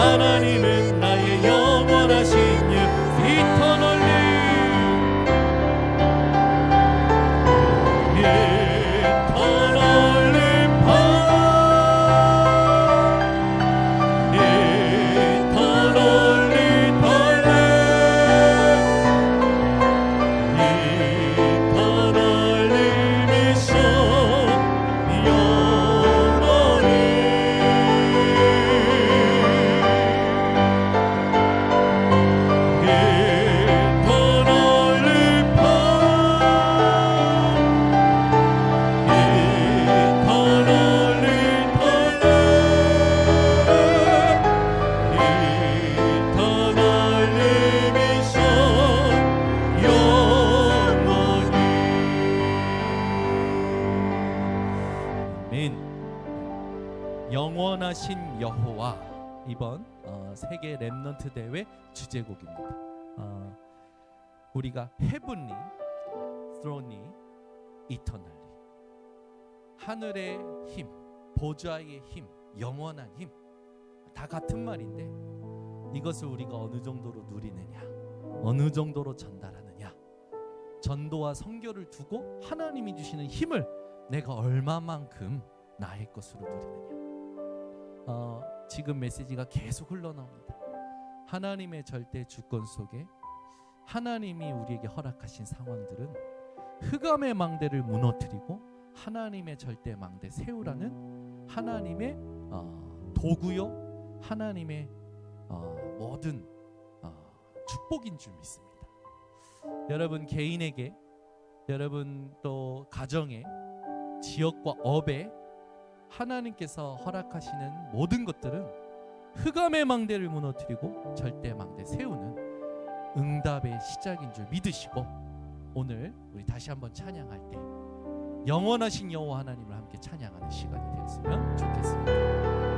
하나님의 나는 영원하신 여호와 이번 어, 세계 랩넌트 대회 주제곡입니다. 어, 우리가 헤븐리, throne이, eternally 하늘의 힘, 보좌의 힘, 영원한 힘 다 같은 말인데 이것을 우리가 어느 정도로 누리느냐, 어느 정도로 전달하느냐, 전도와 선교를 두고 하나님이 주시는 힘을 내가 얼마만큼 나의 것으로 누리느냐. 어, 지금 메시지가 계속 흘러나옵니다. 하나님의 절대 주권 속에 하나님이 우리에게 허락하신 상황들은 흑암의 망대를 무너뜨리고 하나님의 절대 망대 세우라는 하나님의 어, 도구요 하나님의 어, 모든 어, 축복인 줄 믿습니다. 여러분 개인에게 여러분 또 가정에 지역과 업에 하나님께서 허락하시는 모든 것들은 흑암의 망대를 무너뜨리고 절대 망대 세우는 응답의 시작인 줄 믿으시고 오늘 우리 다시 한번 찬양할 때 영원하신 여호와 하나님을 함께 찬양하는 시간이 되었으면 좋겠습니다.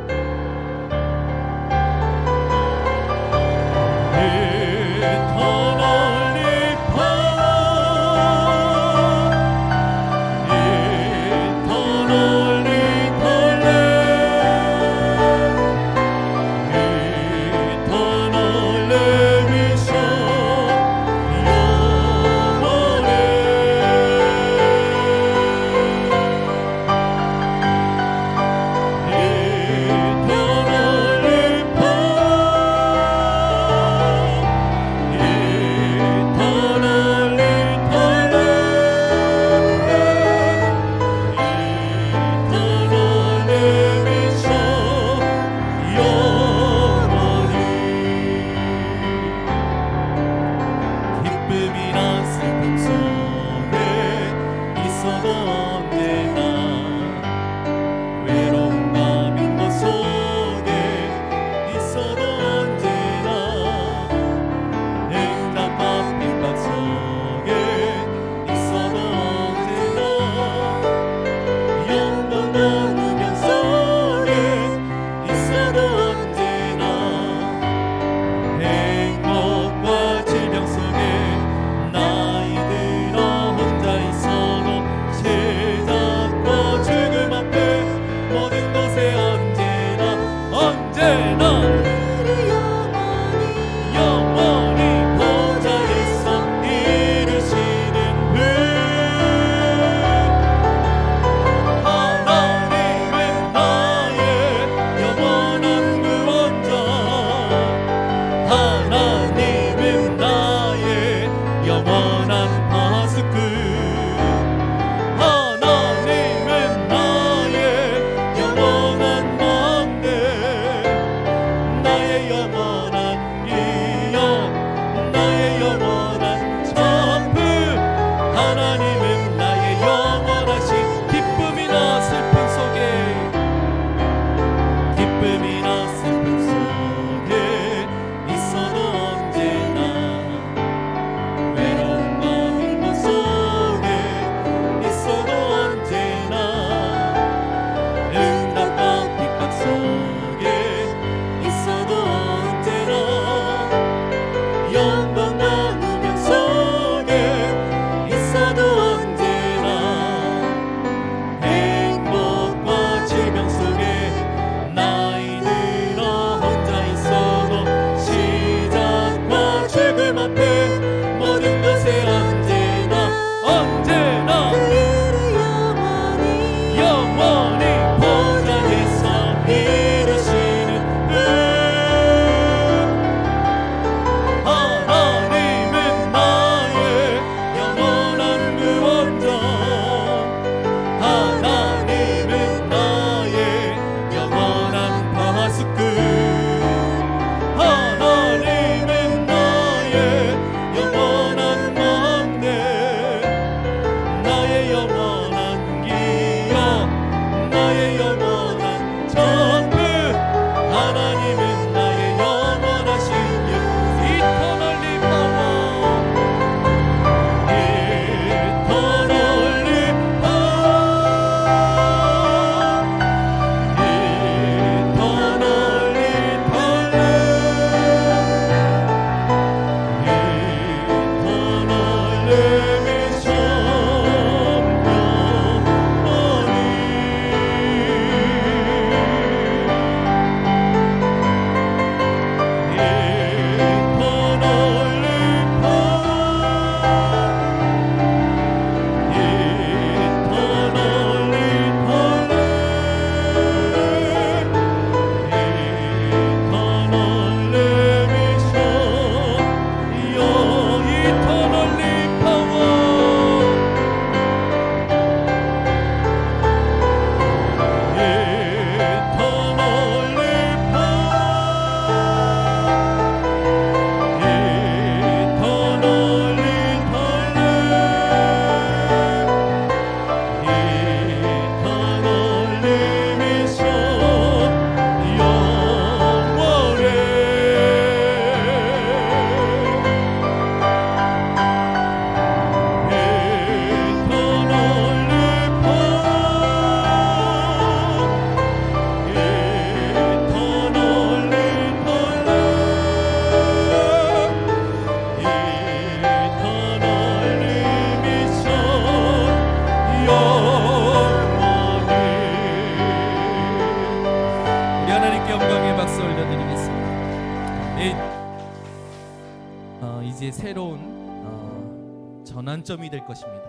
될 것입니다.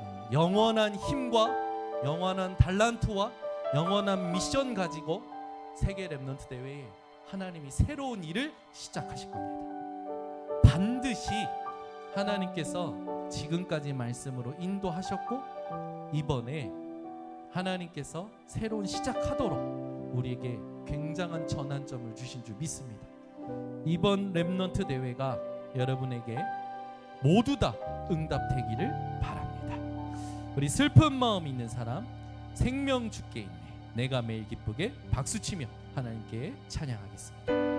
어, 영원한 힘과 영원한 달란트와 영원한 미션 가지고 세계 랩넌트 대회에 하나님이 새로운 일을 시작하실 겁니다. 반드시 하나님께서 지금까지 말씀으로 인도하셨고 이번에 하나님께서 새로운 시작하도록 우리에게 굉장한 전환점을 주신 줄 믿습니다. 이번 랩넌트 대회가 여러분에게 모두 다 응답되기를 바랍니다. 우리 슬픈 마음 있는 사람 생명 주께 있네. 내가 매일 기쁘게 박수치며 하나님께 찬양하겠습니다.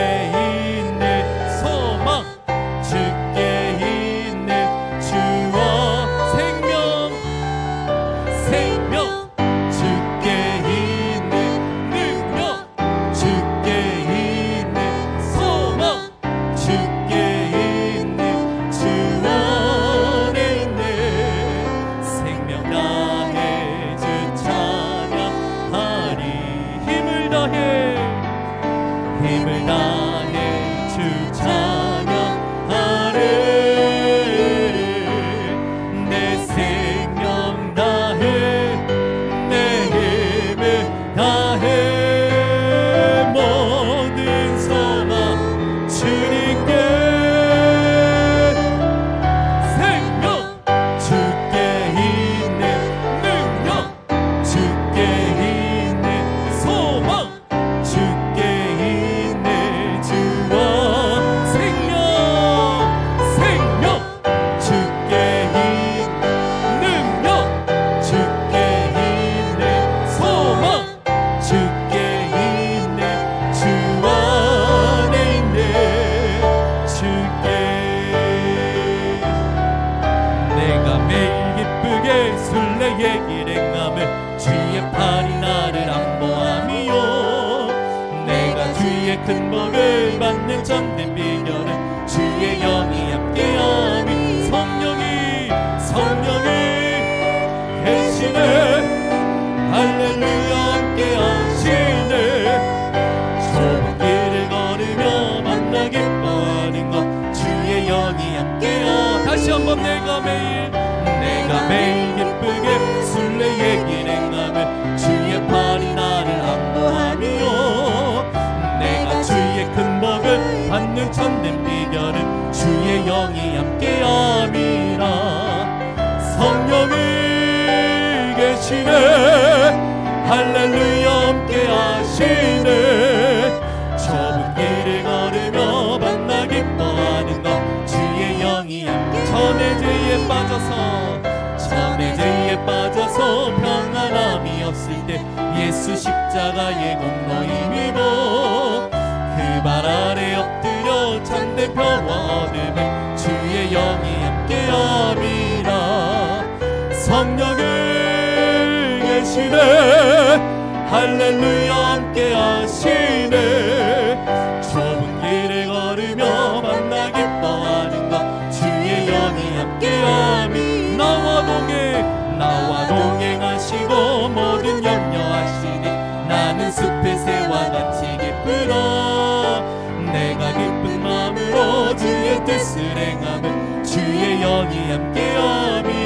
Yeah. 함께여 다시 한번 내가 매일 내가 매일 기쁘게 순례의 길 행함을 주의 팔이 나를 안보하며 내가 주의 큰 복을 받는 참된 비결은 주의 영이 함께함이라. 성령이 계시네. 할렐루야 함께하시네 빠져서 전의 죄에 빠져서 평안함이 없을 때 예수 십자가의 공로 힘입어 그발 아래 엎드려 참된 평화 얻음을 주의 영이 함께함이라. 성령이 계시네. 할렐루야 함께하시 뜻을 행함은 주의 영이 함께함이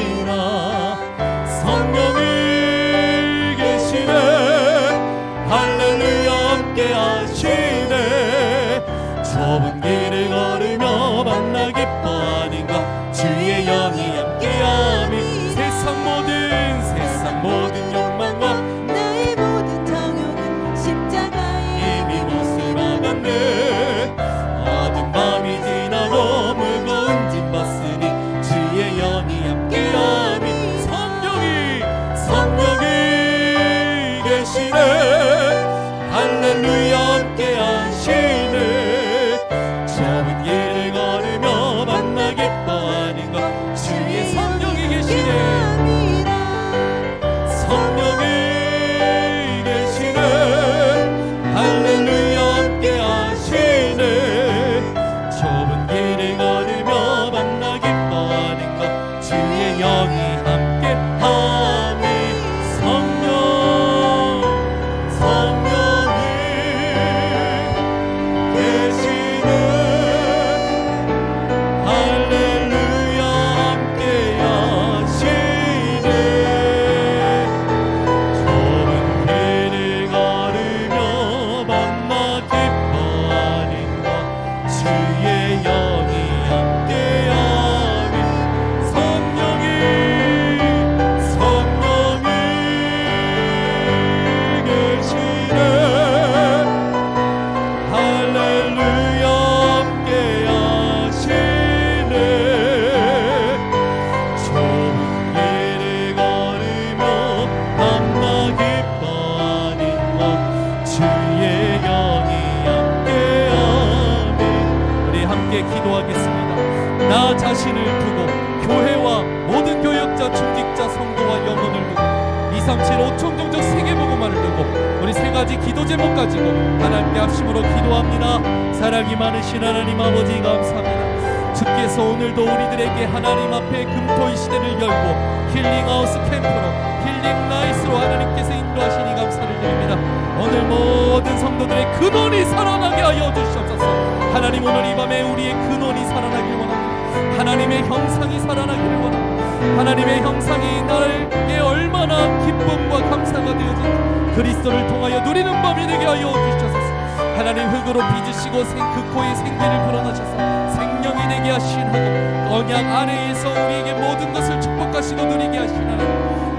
기도 제목 가지고 하나님께 합심으로 기도합니다. 사랑이 많으신 하나님 아버지 감사합니다. 주께서 오늘도 우리들에게 하나님 앞에 금토이 시대를 열고 힐링하우스 캠프로 힐링 나이스로 하나님께서 인도하시니 감사를 드립니다. 오늘 모든 성도들의 근원이 살아나게 하여 주시옵소서. 하나님 오늘 이 밤에 우리의 근원이 살아나길 원합니다. 하나님의 형상이 살아나기를 원합니다. 하나님의 형상이 나에게 얼마나 기쁨과 감사가 되어진 그리스도를 통하여 누리는 밤이 되게 하여 주시옵소서. 하나님 흙으로 빚으시고 생, 그 코에 생기를 불어넣으셔서 생명이 되게 하시나고 언약 아래에서 우리에게 모든 것을 축복하시고 누리게 하시나니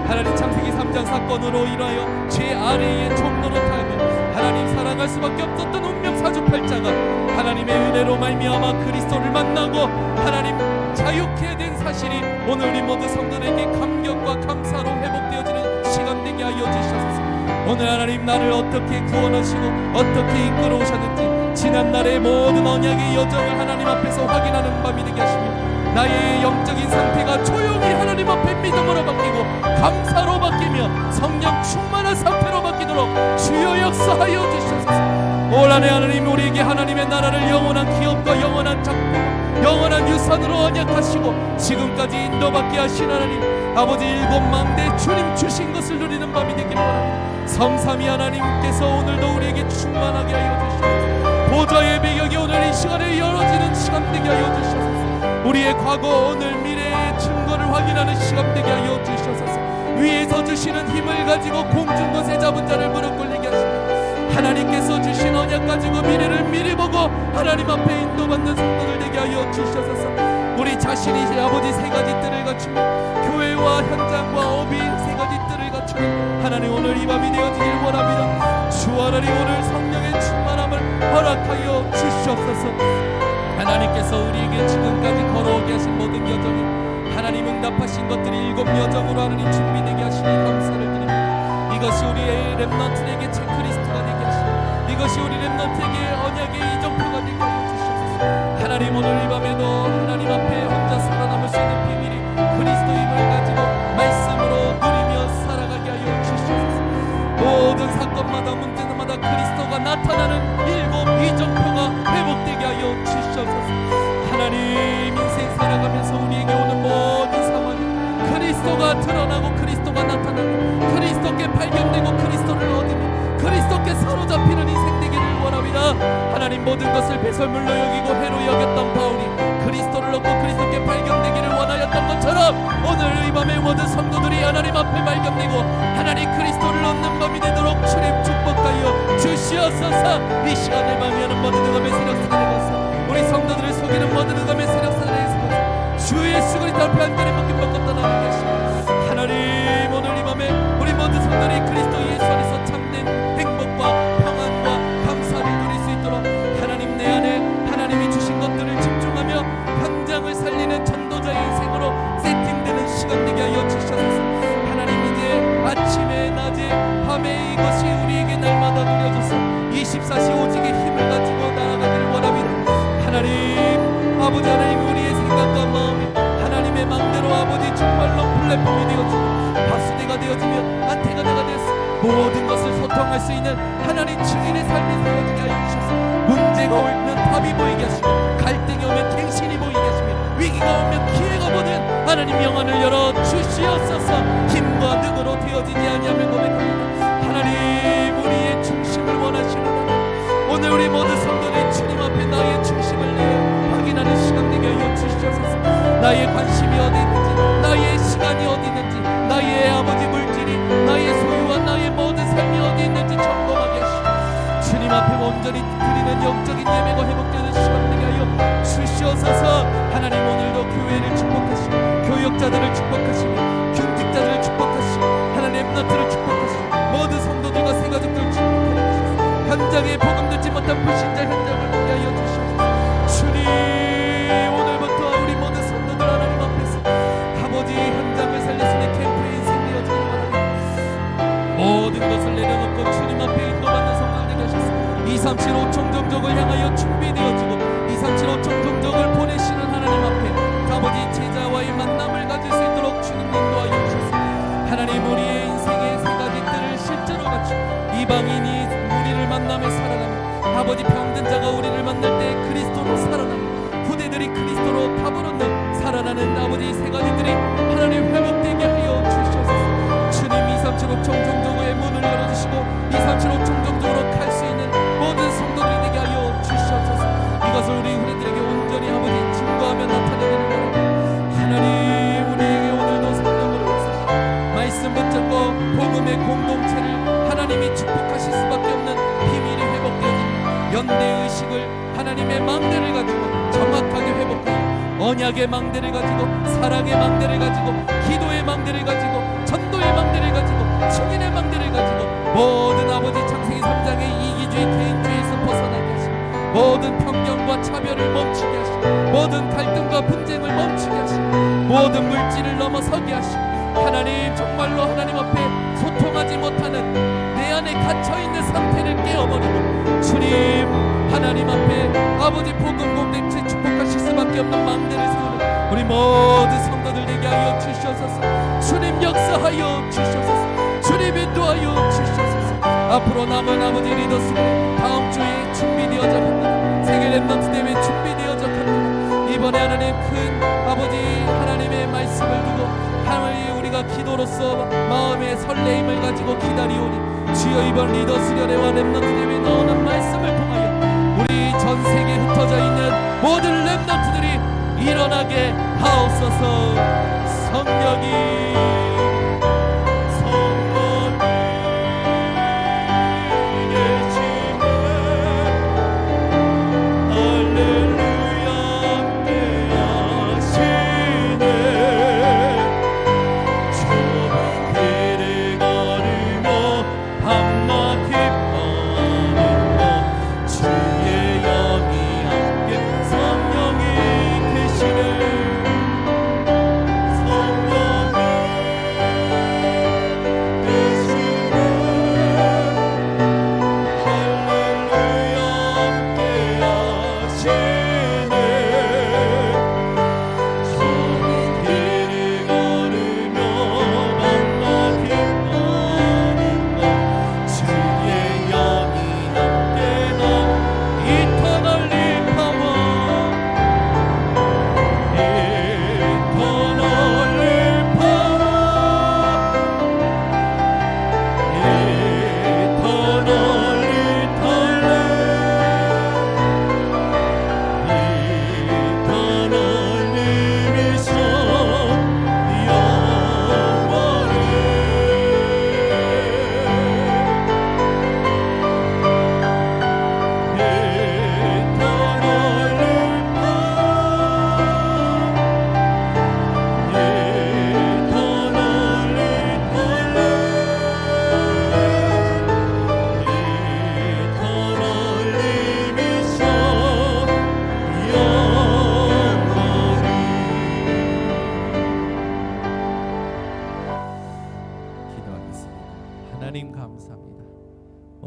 하나님 창세기 3장 사건으로 인하여 죄 아래에 총노릇하며 하나님 살아갈 수밖에 없었던 운명 사주팔자가 하나님의 은혜로 말미암아 그리스도를 만나고 하나님 자유케 된 사실이 오늘 우리 모두 성도들에게 감격과 감사로 회복되어지는 시간 되게 하여 주시옵소서. 오늘 하나님 나를 어떻게 구원하시고 어떻게 이끌어 오셨는지 지난 날의 모든 언약의 여정을 하나님 앞에서 확인하는 밤이 되게 하시며 나의 영적인 상태가 조용히 하나님 앞에 믿음으로 바뀌고 감사로 바뀌며 성령 충만한 상태로 바뀌도록 주여 역사하여 주시옵소서. 올 한해 하나님 우리에게 하나님의 나라를 영원한 기업과 영원한 작품 영원한 유산으로 언약하시고 지금까지 인도받게 하신 하나님 아버지 일곱 망대 주님 주신 것을 누리는 밤이 되기를 원합니다. 성삼위 하나님께서 오늘도 우리에게 충만하게 하여 주시옵소서. 보좌의 배경이 오늘 이 시간에 열어지는 시간 되게 하여 주시옵소서. 우리의 과거 오늘 미래의 증거를 확인하는 시간 되게 하여 주시옵소서. 위에서 주시는 힘을 가지고 공중 것에 잡은 자를 무릎 꿇리게 하나님께서 주신 언약 가지고 미래를 미리 보고 하나님 앞에 인도받는 성도들 되게 하여 주시옵소서. 우리 자신이 제 아버지 세 가지 뜰을 갖추며 교회와 현장과 업이 세 가지 뜰을 갖추는 하나님 오늘 이 밤이 되어지길 원합니다. 주 하나님 오늘 성령의 충만함을 허락하여 주시옵소서. 하나님께서 우리에게 지금까지 걸어오게 하신 모든 여정이 하나님 응답하신 것들이 일곱 여정으로 하나님 준비되게 하시니 감사를 드립니다. 이것이 우리의 되게 하시고 이것이 우리 랩넌트에게 언약의 이정표가 되게 주시옵소서. 하나님 오늘 이 밤에도 하나님 앞에 혼자 살아남을 수 있는 비밀이 그리스도임을 가지고 말씀으로 누리며 살아가게 하여 주시옵소서. 모든 사건마다 문제마다 그리스도가 나타나는 일곱 이정표가 회복되게 하여 주시옵소서. 하나님 인생 살아가면서 우리에게 오는 모든 상황이 그리스도가 드러나고 그리스도가 나타나고 그리스도께 발견되고 그리스도를 얻으며 그리스도께 사로잡히는 인생 되기를 원합니다. 하나님 모든 것을 배설물로 여기고 해로 여겼던 바울이 그리스도를 얻고 그리스도께 발견되기를 원하였던 것처럼 오늘 이 밤에 모든 성도들이 하나님 앞에 발견되고 하나님 그리스도를 얻는 밤이 되도록 주님 축복하여 주시옵소서. 이 시간을 밤이하는 모든 응함의 세력 사단에서 우리 성도들을 속이는 모든 응함의 세력 사단에서 주 예수 그리스도 앞에 한 자리 먹긴 먹고 떠나게 하시고 하나 24시 오직의 힘을 가지고 나아가기를 원합니다. 하나님 아버지 하나님 우리의 생각과 마음이 하나님의 마음대로 아버지 정말로 플랫폼이 되어지고 바수대가 되어지며 안테가 되가 되었어 모든 것을 소통할 수 있는 하나님 증인의 삶이 되어지게 하여 주셔서 문제가 오면 답이 보이게 하시고 갈등이 오면 갱신이 보이게 하시며 위기가 오면 기회가 보는 하나님 영안을 열어 주시옵소서. 힘과 능으로 되어지지 아니하며 우리 모든 성도들이 주님 앞에 나의 중심을 내어 확인하는 시간 되게 하여 주시옵소서. 나의 관심이 어디 있는지 나의 시간이 어디 있는지 나의 아버지 물질이 나의 소유와 나의 모든 삶이 어디 있는지 점검하게 하시고 주님 앞에 온전히 드리는 영적인 예배가 회복되는 시간 되게 하여 주시옵소서. 하나님 오늘도 교회를 축복하시고 교역자들을 축복하시고 경직자들을 축복하시고 하나님 엠너트를 축복하시고 모든 성도들과 세가족들을 축복하여 주시옵소서 현장에 복음 듣지 못한 불신자 현장을 보게 하여 주시옵소서. 주님 오늘부터 우리 모든 성도들 하나님 앞에서 아버지 현장을 캠프의 인생 되어지길 바랍니다. 모든 것을 내려놓고 주님 앞에 인도받는 성도들 되게 하셨습니다. 237 5 총정족을 향하여 준비되어지고 237 5 총정족을 보내시는 하나님 앞에 아버지 제자와의 만남을 가질 수 있도록 주님 인도하여 주셨습니다 하나님 우리의 인생의 세 가지 뜰을 실제로 갖추 이방인이 만남에 살아가며 아버지 병든 자가 우리를 만날 때 그리스도로 살아나며 후대들이 그리스도로 타버렸는 살아나는 아버지 세 가지들이 하나님 회복되게 하여 주시옵소서. 주님 2375 총정적의 문을 열어주시고 2375 연대 의식을 하나님의 망대를 가지고 정확하게 회복하여 언약의 망대를 가지고 사랑의 망대를 가지고 기도의 망대를 가지고 전도의 망대를 가지고 증인의 망대를 가지고 모든 아버지 창세기 3장의 이기주의 개인주의에서 벗어나게 하시고 모든 편견과 차별을 멈추게 하시고 모든 갈등과 분쟁을 멈추게 하시고 모든 물질을 넘어서게 하시고 하나님 정말로 하나님 앞에 소통하지 못하는 갇혀 있는 상태를 깨어버리고 주님 하나님 앞에 아버지 복음 공동체 축복하실 수밖에 없는 망대를 세우는 우리 모든 성도들 되게 하여 주시옵소서. 주님 역사하여 주시옵소서. 주님 인도하여 주시옵소서. 앞으로 남은 아버지 리더스를 다음 주에 준비되어져 갑니다. 세계 랩넌트 대회 준비되어져 갑니다. 이번에 하나님 큰 아버지 하나님의 말씀을 두고 하나님 우리가 기도로서 마음의 설레임을 가지고 기다리오니 주여 이번 리더 수련회와 대회 나오는 말씀을 통하여 우리 전 세계에 흩어져 있는 모든 랩넌트들이 일어나게 하옵소서. 성령이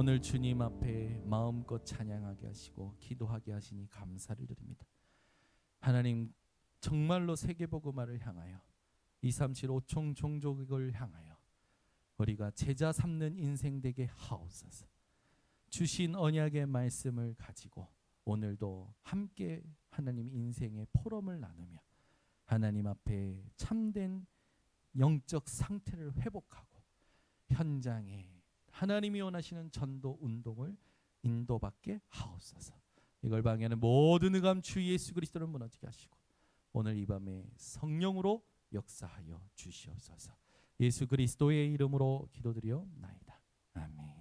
오늘 주님 앞에 마음껏 찬양하게 하시고 기도하게 하시니 감사를 드립니다. 하나님 정말로 세계복음화를 향하여 237 5총 종족을 향하여 우리가 제자 삼는 인생 되게 하옵소서. 주신 언약의 말씀을 가지고 오늘도 함께 하나님 인생의 포럼을 나누며 하나님 앞에 참된 영적 상태를 회복하고 현장에 하나님이 원하시는 전도 운동을 인도받게 하옵소서. 이걸 방해하는 모든 의감 주 예수 그리스도를 무너지게 하시고 오늘 이 밤에 성령으로 역사하여 주시옵소서. 예수 그리스도의 이름으로 기도드려 나이다. 아멘.